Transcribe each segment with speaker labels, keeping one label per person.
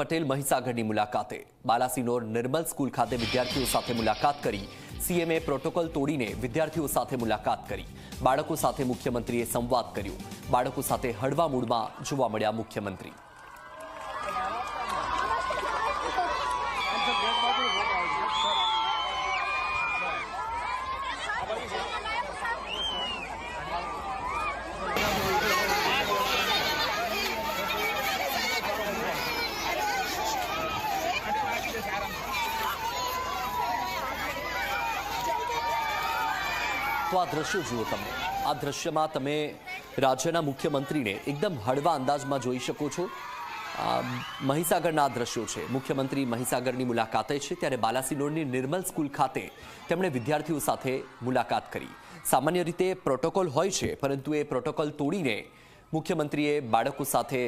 Speaker 1: પટેલ મહીસાગરની મુલાકાતે. બાલાસિનોર નિર્મલ સ્કૂલ ખાતે વિદ્યાર્થીઓ સાથે મુલાકાત કરી. સીએમએ પ્રોટોકોલ તોડીને વિદ્યાર્થીઓ સાથે મુલાકાત કરી. બાળકો સાથે મુખ્યમંત્રીએ સંવાદ કર્યો. બાળકો સાથે હળવા મૂડમાં જોવા મળ્યા મુખ્યમંત્રી. તો આ દ્રશ્યો જુઓ તમે. આ દ્રશ્યમાં તમે રાજ્યના મુખ્યમંત્રીને એકદમ હળવા અંદાજમાં જોઈ શકો છો. મહીસાગરના આ દ્રશ્યો છે. મુખ્યમંત્રી મહીસાગરની મુલાકાતે છે ત્યારે બાલાસિનોરની નિર્મલ સ્કૂલ ખાતે તેમણે વિદ્યાર્થીઓ સાથે મુલાકાત કરી. સામાન્ય રીતે પ્રોટોકોલ હોય છે, પરંતુ એ પ્રોટોકોલ તોડીને મુખ્યમંત્રીએ બાળકો સાથે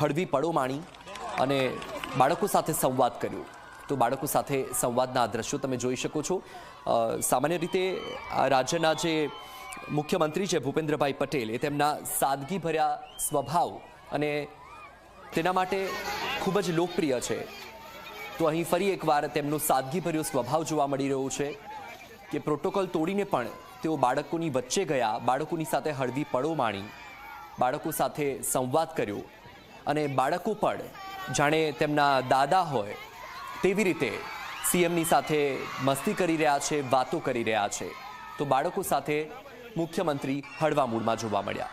Speaker 1: હળવી પડો માણી અને બાળકો સાથે સંવાદ કર્યો. તો બાળકો સાથે સંવાદના આ દ્રશ્યો તમે જોઈ શકો છો. સામાન્ય રીતે રાજ્યના જે મુખ્યમંત્રી છે ભૂપેન્દ્રભાઈ પટેલ એ તેમના સાદગીભર્યા સ્વભાવ અને તેના માટે ખૂબ જ લોકપ્રિય છે. તો અહીં ફરી એકવાર તેમનો સાદગીભર્યો સ્વભાવ જોવા મળી રહ્યો છે કે પ્રોટોકોલ તોડીને પણ તેઓ બાળકોની વચ્ચે ગયા, બાળકોની સાથે હળવી પળો માણી, બાળકો સાથે સંવાદ કર્યો અને બાળકો પણ જાણે તેમના દાદા હોય તેવી રીતે સીએમની સાથે મસ્તી કરી રહ્યા છે, વાતો કરી રહ્યા છે. તો બાળકો સાથે મુખ્યમંત્રી હળવા મૂડમાં જોવા મળ્યા.